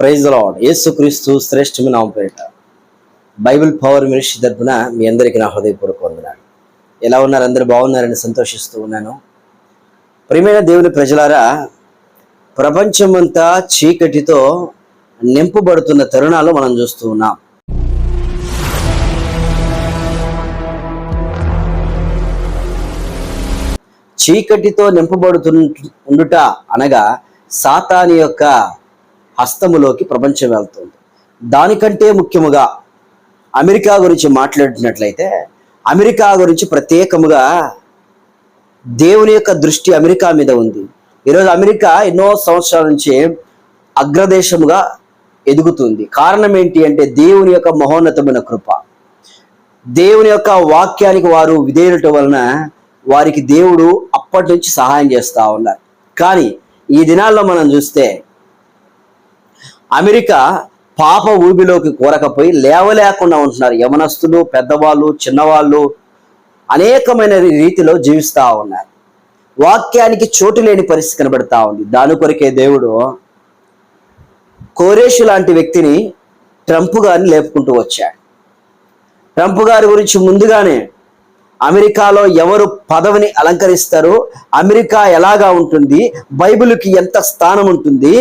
Praise lord యేసుక్రీస్తు శ్రేష్టమైన నామం పేరిట. బైబిల్ పవర్ మినిస్ట్రీ తరపున మీ అందరికీ నా హృదయపూర్వక వందనాలు. ఎలా ఉన్నారు? అందరూ బాగున్నారని సంతోషిస్తూ ఉన్నాను. ప్రియమైన దేవుని ప్రజలారా ప్రపంచమంతా చీకటితో నింపబడుతున్న తరుణాలు మనం చూస్తూ ఉన్నాం. చీకటితో నింపబడుతు ఉండుట అనగా సాతాని యొక్క హస్తములోకి ప్రపంచం వెళ్తుంది. దానికంటే ముఖ్యముగా అమెరికా గురించి మాట్లాడినట్లయితే అమెరికా గురించి ప్రత్యేకముగా దేవుని యొక్క దృష్టి అమెరికా మీద ఉంది. ఈరోజు అమెరికా ఎన్నో సంవత్సరాల నుంచి అగ్రదేశముగా ఎదుగుతుంది. కారణం ఏంటి అంటే దేవుని యొక్క మహోన్నతమైన కృప. దేవుని యొక్క వాక్యానికి వారు విధేయుట వలన వారికి దేవుడు అప్పటి నుంచి సహాయం చేస్తూ ఉన్నారు. కానీ ఈ దినాల్లో మనం చూస్తే అమెరికా పాప ఊబిలోకి కూరకపోయి లేవలేకుండా ఉంటున్నారు. యవనస్తులు పెద్దవాళ్ళు చిన్నవాళ్ళు అనేకమైన రీతిలో జీవిస్తూ ఉన్నారు. వాక్యానికి చోటు లేని పరిస్థితి కనబడతా ఉంది. దాని కొరకే దేవుడు కోరేషు లాంటి వ్యక్తిని ట్రంప్ గారిని లేపుకుంటూ వచ్చాడు. ట్రంప్ గారి గురించి ముందుగానే అమెరికాలో ఎవరు పదవిని అలంకరిస్తారు అమెరికా ఎలాగా ఉంటుంది బైబిల్కి ఎంత స్థానం ఉంటుంది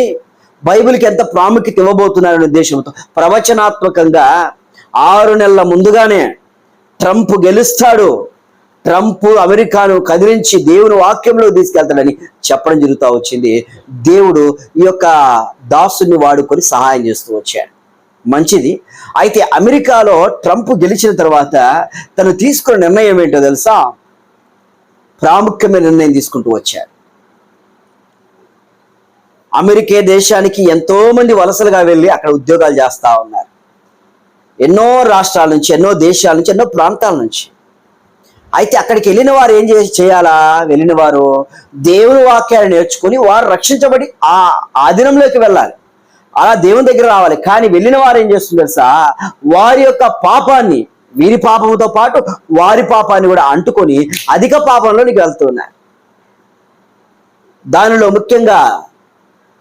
బైబిల్కి ఎంత ప్రాముఖ్యత ఇవ్వబోతున్నారనే ఉద్దేశంతో ప్రవచనాత్మకంగా ఆరు నెలల ముందుగానే ట్రంప్ గెలుస్తాడు. ట్రంప్ అమెరికాను కదిలించి దేవుని వాక్యంలో తీసుకెళ్తాడని చెప్పడం జరుగుతూ వచ్చింది. దేవుడు ఈ యొక్క దాసుని వాడుకొని సహాయం చేస్తూ వచ్చాడు. మంచిది. అయితే అమెరికాలో ట్రంప్ గెలిచిన తర్వాత తను తీసుకున్న నిర్ణయం ఏంటో తెలుసా? ప్రాముఖ్యమైన నిర్ణయం తీసుకుంటూ వచ్చాడు. అమెరికా దేశానికి ఎంతో మంది వలసలుగా వెళ్ళి అక్కడ ఉద్యోగాలు చేస్తా ఉన్నారు. ఎన్నో రాష్ట్రాల నుంచి ఎన్నో దేశాల నుంచి ఎన్నో ప్రాంతాల నుంచి. అయితే అక్కడికి వెళ్ళిన వారు ఏం చేసి చేయాలా? వెళ్ళిన వారు దేవుని వాక్యాలు నేర్చుకుని వారు రక్షించబడి ఆ ఆధీనంలోకి వెళ్ళాలి. అలా దేవుని దగ్గర రావాలి. కానీ వెళ్ళిన వారు ఏం చేస్తుంది తెలుసా? వారి యొక్క పాపాన్ని వీరి పాపంతో పాటు వారి పాపాన్ని కూడా అంటుకొని అధిక పాపంలోనికి వెళ్తున్నారు. దానిలో ముఖ్యంగా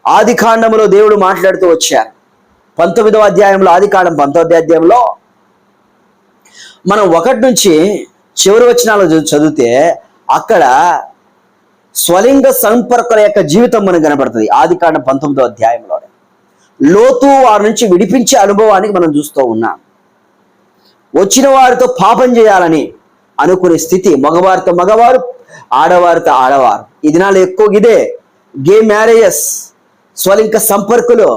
ఆది కాండంలో దేవుడు మాట్లాడుతూ వచ్చారు. పంతొమ్మిదవ అధ్యాయంలో ఆది కాండం పంతొమ్మిది అధ్యాయంలో మనం ఒకటి నుంచి చివరి వచనాలు చదివితే అక్కడ స్వలింగ సంపర్కుల యొక్క జీవితం మనకు కనబడుతుంది ఆది కాండం పంతొమ్మిదో అధ్యాయంలో లోతు వారి నుంచి విడిపించే అనుభవానికి మనం చూస్తూ ఉన్నాం. వచ్చిన వారితో పాపం చేయాలని అనుకునే స్థితి. మగవారితో మగవారు ఆడవారితో ఆడవారు. ఈ దినాలు ఎక్కువ ఇదే. గే మ్యారేజెస్ స్వలింక సంపర్కులు.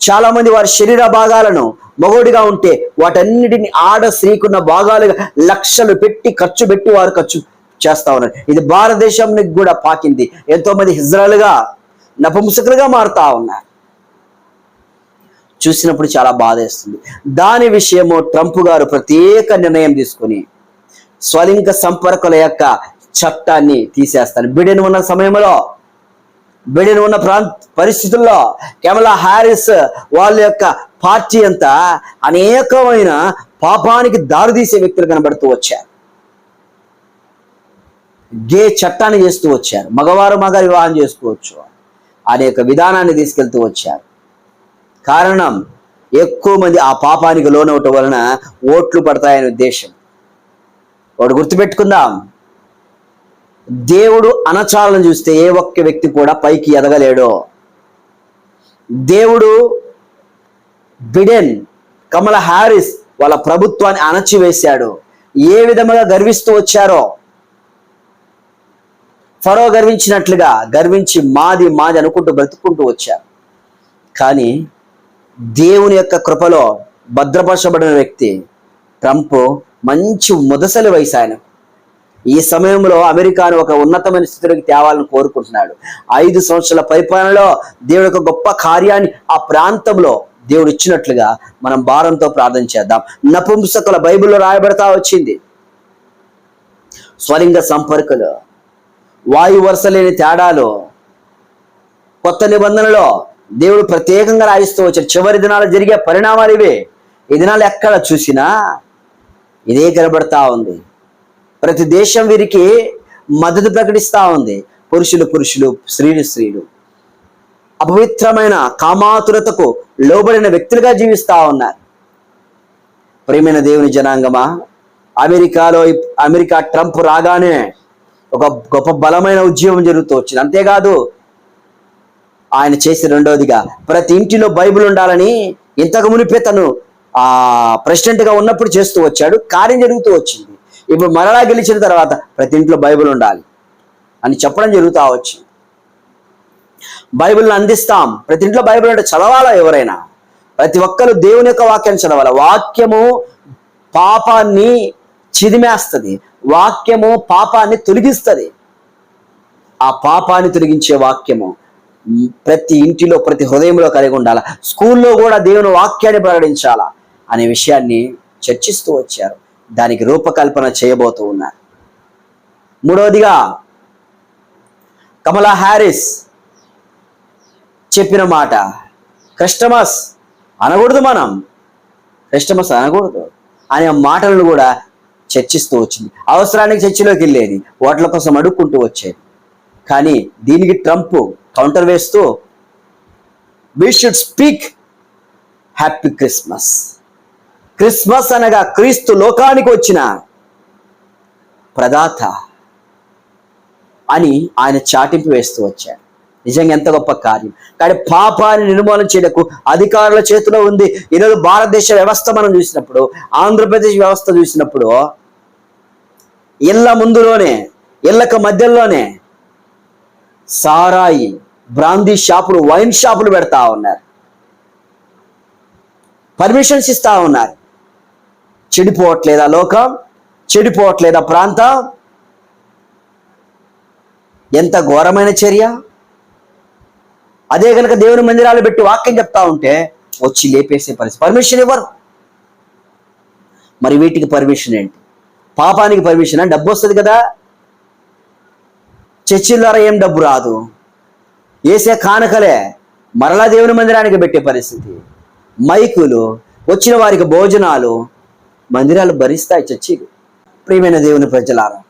చాలామంది వారి శరీర భాగాలను మగోడిగా ఉంటే వాటన్నిటిని ఆడ స్త్రీకున్న భాగాలుగా లక్షలు పెట్టి ఖర్చు పెట్టి వారు ఖర్చు చేస్తా ఉన్నారు. ఇది భారతదేశానికి కూడా పాకింది. ఎంతోమంది హిజ్రాలుగా నపుంసకులుగా మారుతా ఉన్నారు. చూసినప్పుడు చాలా బాధేస్తుంది దాని విషయము ట్రంప్ గారు ప్రత్యేక నిర్ణయం తీసుకుని స్వలింగ సంపర్కుల యొక్క చట్టాన్ని తీసేస్తాను బిడెన్ ఉన్న సమయంలో బిడెన్ ఉన్న ప్రాంత పరిస్థితుల్లో కెమలా హ్యారిస్ వాళ్ళ యొక్క పార్టీ అంతా అనేకమైన పాపానికి దారితీసే వ్యక్తులు కనబడుతూ వచ్చారు. గే చట్టాన్ని చేస్తూ వచ్చారు. మగవారు మగ వివాహం చేసుకోవచ్చు. అనేక విధానాన్ని తీసుకెళ్తూ వచ్చారు. కారణం ఎక్కువ మంది ఆ పాపానికి లోనవటం వలన ఓట్లు పడతాయనే ఉద్దేశం. వాడు గుర్తుపెట్టుకుందాం. దేవుడు అనచాలను చూస్తే ఏ ఒక్క వ్యక్తి కూడా పైకి ఎదగలేడు. దేవుడు బిడెన్ కమల హ్యారిస్ వాళ్ళ ప్రభుత్వాన్ని అణచివేశాడు. ఏ విధముగా గర్విస్తూ వచ్చారో? ఫరో గర్వించినట్లుగా గర్వించి మాది మాది అనుకుంటూ బ్రతుకుంటూ వచ్చారు. కానీ దేవుని యొక్క కృపలో భద్రపరచబడిన వ్యక్తి ట్రంప్ మంచి ముదసలి వయసు ఆయనకు. ఈ సమయంలో అమెరికాను ఒక ఉన్నతమైన స్థితిలోకి తేవాలని కోరుకుంటున్నాడు. ఐదు సంవత్సరాల పరిపాలనలో దేవుడి యొక్క గొప్ప కార్యాన్ని ఆ ప్రాంతంలో దేవుడు ఇచ్చినట్లుగా మనం భారంతో ప్రార్థన చేద్దాం. నపుంసకుల బైబిల్లో రాయబడతా వచ్చింది. స్వలింగ సంపర్కులు వాయు వరుస లేని తేడాలు కొత్త నిబంధనలో దేవుడు ప్రత్యేకంగా రాయిస్తూ వచ్చాడు. చివరి దినాలు జరిగే పరిణామాలు ఇవే. ఈ దినాలు ఎక్కడ చూసినా ఇదే కనబడతా ఉంది. ప్రతి దేశం వీరికి మద్దతు ప్రకటిస్తూ ఉంది. పురుషులు పురుషులు స్త్రీలు స్త్రీలు. అపవిత్రమైన కామాతురతకు లోబడిన వ్యక్తులుగా జీవిస్తా ఉన్నారు. ప్రేమైన దేవుని జనాంగమా అమెరికాలో అమెరికా ట్రంప్ రాగానే ఒక గొప్ప బలమైన ఉద్యమం జరుగుతూ వచ్చింది. అంతేకాదు ఆయన చేసి రెండవదిగా ప్రతి ఇంటిలో బైబిల్ ఉండాలని ఇంతకు మునిపే తను ఆ ప్రెసిడెంట్గా ఉన్నప్పుడు చేస్తూ వచ్చాడు. కార్యం జరుగుతూ వచ్చింది. ఇప్పుడు మరలా గెలిచిన తర్వాత ప్రతి ఇంట్లో బైబిల్ ఉండాలి అని చెప్పడం జరుగుతూ వచ్చింది బైబిల్ని అందిస్తాం. ప్రతి ఇంట్లో బైబిల్ అంటే చదవాలా ఎవరైనా? ప్రతి ఒక్కరు దేవుని యొక్క వాక్యాన్ని చదవాలి. వాక్యము పాపాన్ని చిదిమేస్తుంది. వాక్యము పాపాన్ని తొలగిస్తుంది. ఆ పాపాన్ని తొలగించే వాక్యము ప్రతి ఇంటిలో ప్రతి హృదయంలో కలిగి ఉండాలి? స్కూల్లో కూడా దేవుని వాక్యాన్ని ప్రకటించాలా? అనే విషయాన్ని చర్చిస్తూ వచ్చారు. దానికి రూపకల్పన చేయబోతూ ఉన్నారు. మూడవదిగా కమలా హ్యారిస్ చెప్పిన మాట క్రిస్టమస్ అనకూడదు మనం. క్రిస్టమస్ అనకూడదు. అనే మాటలను కూడా చర్చిస్తూ వచ్చింది. అవసరానికి చర్చిలోకి వెళ్ళేది ఓట్ల కోసం అడుక్కుంటూ వచ్చేది. కానీ దీనికి ట్రంప్ కౌంటర్ వేస్తూ we should speak happy Christmas Christmas అనగా క్రీస్తు లోకానికి వచ్చిన ప్రదాత అని ఆయన చాటింపు వేస్తూ వచ్చాడు. నిజంగా ఎంత గొప్ప కార్యం. కానీ పాపాన్ని నిర్మూలన చేయడకు అధికారుల చేతిలో ఉంది. ఈరోజు భారతదేశ వ్యవస్థ మనం చూసినప్పుడు ఆంధ్రప్రదేశ్ వ్యవస్థ చూసినప్పుడు ఇళ్ళ ముందులోనే ఇళ్ళక మధ్యలోనే సారాయి బ్రాందీ షాపులు వైన్ షాపులు పెడతా ఉన్నారు. పర్మిషన్స్ ఇస్తా ఉన్నారు. చెడిపోవట్లేదా లోకం? చెడిపోవట్లేదా ప్రాంతం? ఎంత ఘోరమైన చర్య? అదే కనుక దేవుని మందిరాలు పెట్టి వాక్యం చెప్తా ఉంటే వచ్చి లేపేసే పరిస్థితి. పర్మిషన్ ఇవ్వరు. మరి వీటికి పర్మిషన్ ఏంటి? పాపానికి పర్మిషన్ డబ్బు వస్తుంది కదా? చర్చిల ద్వారా ఏం డబ్బు రాదు? వేసే కానుకలే. మరలా దేవుని మందిరానికి పెట్టే పరిస్థితి. మైకులు వచ్చిన వారికి భోజనాలు మందిరాలు భరిస్తాయి చర్చిలు ప్రియమైన దేవుని ప్రజలారా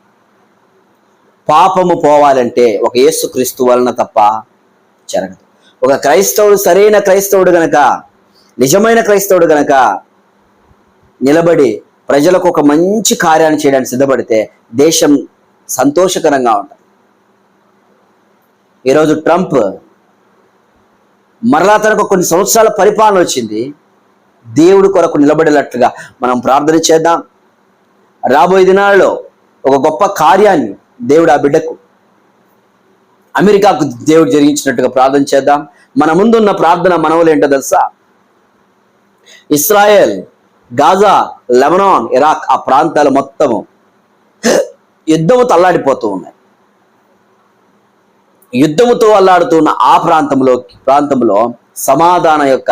పాపము పోవాలంటే ఒక యేసుక్రీస్తు వలన తప్ప జరగదు. ఒక క్రైస్తవుడు సరైన క్రైస్తవుడు గనక నిజమైన క్రైస్తవుడు గనక నిలబడి ప్రజలకు ఒక మంచి కార్యాన్ని చేయడానికి సిద్ధపడితే దేశం సంతోషకరంగా ఉంటుంది. ఈరోజు ట్రంప్ మరలా తనకు కొన్ని సంవత్సరాల పరిపాలన వచ్చింది. దేవుడు కొరకు నిలబడేటట్లుగా మనం ప్రార్థన చేద్దాం. రాబోయే దినాలలో ఒక గొప్ప కార్యాన్ని దేవుడు ఆ బిడ్డకు అమెరికాకు దేవుడు జరిగించినట్టుగా ప్రార్థన చేద్దాం. మన ముందున్న ప్రార్థన మనవులు ఏంటో తెలుసా? ఇస్రాయెల్ గాజా లెబనాన్ ఇరాక్ ఆ ప్రాంతాలు మొత్తము యుద్ధము తల్లాడిపోతూ ఉన్నాయి. యుద్ధముతో అల్లాడుతున్న ఆ ప్రాంతంలో ప్రాంతంలో సమాధాన యొక్క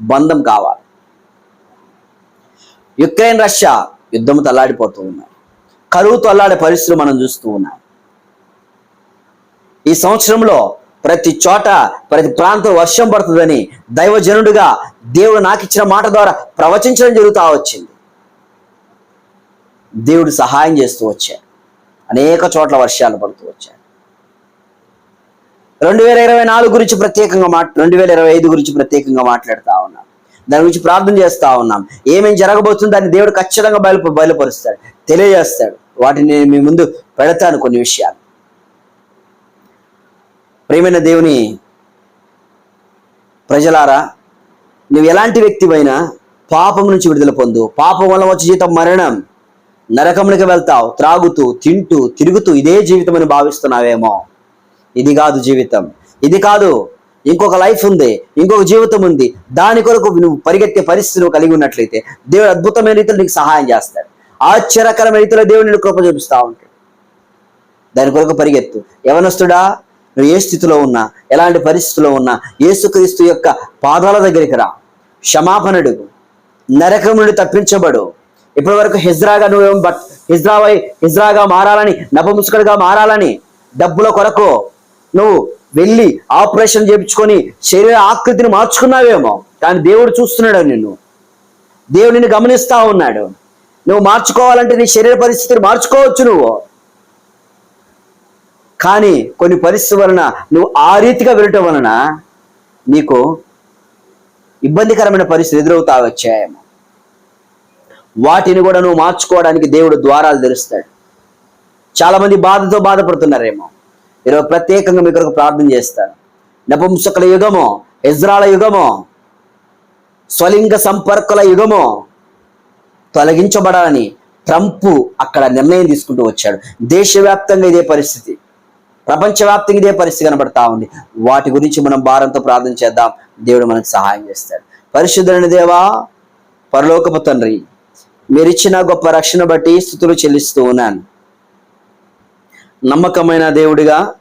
బంధం కావాలి. యుక్రెయిన్ రష్యా యుద్ధము తల్లాడిపోతూ ఉన్నాయి. కరువుతో అల్లాడే పరిస్థితులు మనం చూస్తూ ఉన్నాం ఈ సంవత్సరంలో ప్రతి చోట ప్రతి ప్రాంతం వర్షం పడుతుందని దైవజనుడిగా దేవుడు నాకు ఇచ్చిన మాట ద్వారా ప్రవచించడం జరుగుతూ వచ్చింది. దేవుడు సహాయం చేస్తూ వచ్చాడు. అనేక చోట్ల వర్షాలు పడుతూ వచ్చాడు రెండు వేల ఇరవై నాలుగు గురించి ప్రత్యేకంగా మాట్ రెండు వేల ఇరవై ఐదు గురించి ప్రత్యేకంగా మాట్లాడుతూ ఉన్నాం. దాని గురించి ప్రార్థన చేస్తా ఉన్నాం. ఏమేం జరగబోతుందో దాన్ని దేవుడు ఖచ్చితంగా బయలు బయలుపరుస్తాడు తెలియజేస్తాడు. వాటిని నేను మీ ముందు పెడతాను కొన్ని విషయాలు. ప్రేమైన దేవుని ప్రజలారా నువ్వు ఎలాంటి వ్యక్తివైనా పాపం నుంచి విడుదల పొందు. పాపం వల్ల వచ్చే జీతం మరణం. నరకమునికి వెళ్తావు త్రాగుతూ తింటూ తిరుగుతూ ఇదే జీవితం అని భావిస్తున్నావేమో. ఇది కాదు జీవితం. ఇది కాదు ఇంకొక లైఫ్ ఉంది ఇంకొక జీవితం ఉంది. దాని కొరకు నువ్వు పరిగెత్తే పరిస్థితి కలిగి ఉన్నట్లయితే దేవుడు అద్భుతమైన రీతిలో నీకు సహాయం చేస్తాడు. ఆశ్చర్యకరమైన రీతిలో దేవుడు నేను కృప చూపిస్తా ఉంటాడు. దాని కొరకు పరిగెత్తు. యవనస్తుడా నువ్వు ఏ స్థితిలో ఉన్నా ఎలాంటి పరిస్థితిలో ఉన్నా ఏసుక్రీస్తు యొక్క పాదాల దగ్గరికి రా. క్షమాపణుడు నరకం నుండి తప్పించబడు. ఇప్పటి వరకు హిజ్రాగా నువ్వు బట్ హిజ్రావై హిజ్రాగా మారాలని నపముసుకడుగా మారాలని డబ్బుల కొరకు నువ్వు వెళ్ళి ఆపరేషన్ చేయించుకొని శరీర ఆకృతిని మార్చుకున్నావేమో. కానీ దేవుడు చూస్తున్నాడు నిన్ను. దేవుడు నిన్ను గమనిస్తా ఉన్నాడు. నువ్వు మార్చుకోవాలంటే నీ శరీర పరిస్థితిని మార్చుకోవచ్చు నువ్వు. కానీ కొన్ని పరిస్థితుల వలన నువ్వు ఆ రీతిగా వెళ్ళటం వలన నీకు ఇబ్బందికరమైన పరిస్థితి ఎదురవుతా వచ్చాయేమో. వాటిని కూడా నువ్వు మార్చుకోవడానికి దేవుడు ద్వారాలు తెరుస్తాడు. చాలామంది బాధతో బాధపడుతున్నారేమో. ఈరోజు ప్రత్యేకంగా మీ కొరకు ప్రార్థన చేస్తాను. నపుంసకుల యుగము ఇజ్రాల యుగము స్వలింగ సంపర్కుల యుగము తొలగించబడాలని ట్రంప్ అక్కడ నిర్ణయం తీసుకుంటూ వచ్చాడు. దేశవ్యాప్తంగా ఇదే పరిస్థితి. ప్రపంచవ్యాప్తంగా ఇదే పరిస్థితి కనబడతా ఉంది. వాటి గురించి మనం భారంతో ప్రార్థన చేద్దాం. దేవుడు మనకు సహాయం చేస్తాడు. పరిశుద్ధుని దేవా పరలోకపు తండ్రి మీరిచ్చిన గొప్ప రక్షణ బట్టి స్థుతులు చెల్లిస్తూ ఉన్నాను. నమ్మకమైన దేవుడిగా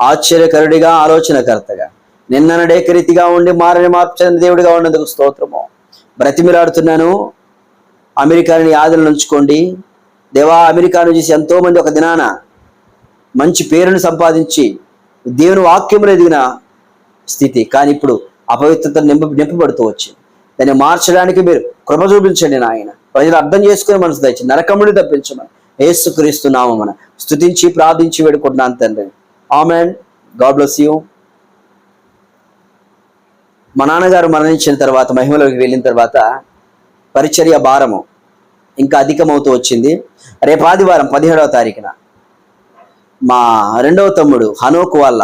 ఆశ్చర్యకరుడిగా ఆలోచనకర్తగా నిన్న రీతిగా ఉండి మారని మార్చని దేవుడిగా ఉన్నందుకు స్తోత్రము. బ్రతిమిలాడుతున్నాను. అమెరికాని ఆదరణ ఉంచుకోండి దేవా అమెరికాను చూసి ఎంతో మంది ఒక దినాన మంచి పేరును సంపాదించి దేవుని వాక్యములు ఎదిగిన స్థితి. కానీ ఇప్పుడు అపవిత్రత నింప నింపబడుతూ వచ్చింది. దాన్ని మార్చడానికి మీరు కృప చూపించండి నాయన. ప్రజలు అర్థం చేసుకుని మనసు దయచి నరకముని తప్పించమని. ఏసుక్రీస్తు నామమున స్థుతించి ప్రార్థించి వేడుకుంటున్నాను తండ్రి. ఆమెన్. God bless you. మా నాన్నగారు మరణించిన తర్వాత మహిమలోకి వెళ్ళిన తర్వాత పరిచర్య భారము ఇంకా అధికమవుతూ వచ్చింది. రేపు ఆదివారం పదిహేడవ తారీఖున మా రెండవ తమ్ముడు హనోక్ వాళ్ళ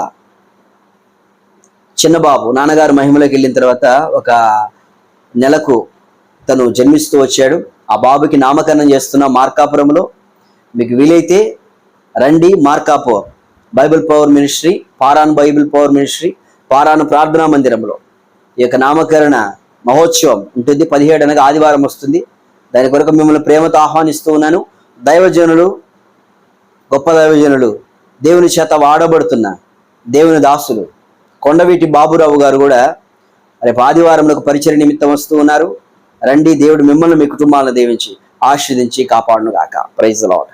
చిన్నబాబు నాన్నగారు మహిమలోకి వెళ్ళిన తర్వాత ఒక నెలకు తను జన్మిస్తూ వచ్చాడు. ఆ బాబుకి నామకరణం చేస్తున్న మార్కాపురంలో మీకు వీలైతే రండి మార్కాపో Bible power ministry Paran Bible power ministry Paran ప్రార్థనా మందిరంలో. ఈ యొక్క నామకరణ మహోత్సవం ఉంటుంది. పదిహేడు అనగా ఆదివారం వస్తుంది. దాని కొరకు మిమ్మల్ని ప్రేమతో ఆహ్వానిస్తూ ఉన్నాను. దైవజనులు గొప్ప దైవజనులు దేవుని చేత వాడబడుతున్న దేవుని దాసులు కొండవీటి బాబురావు గారు కూడా రేపు ఆదివారంలో పరిచయ నిమిత్తం వస్తూ ఉన్నారు. రండి దేవుడు మిమ్మల్ని మీ కుటుంబాలను దీవించి ఆశీర్దించి కాపాడును గాక ప్రైజ్ లాడ్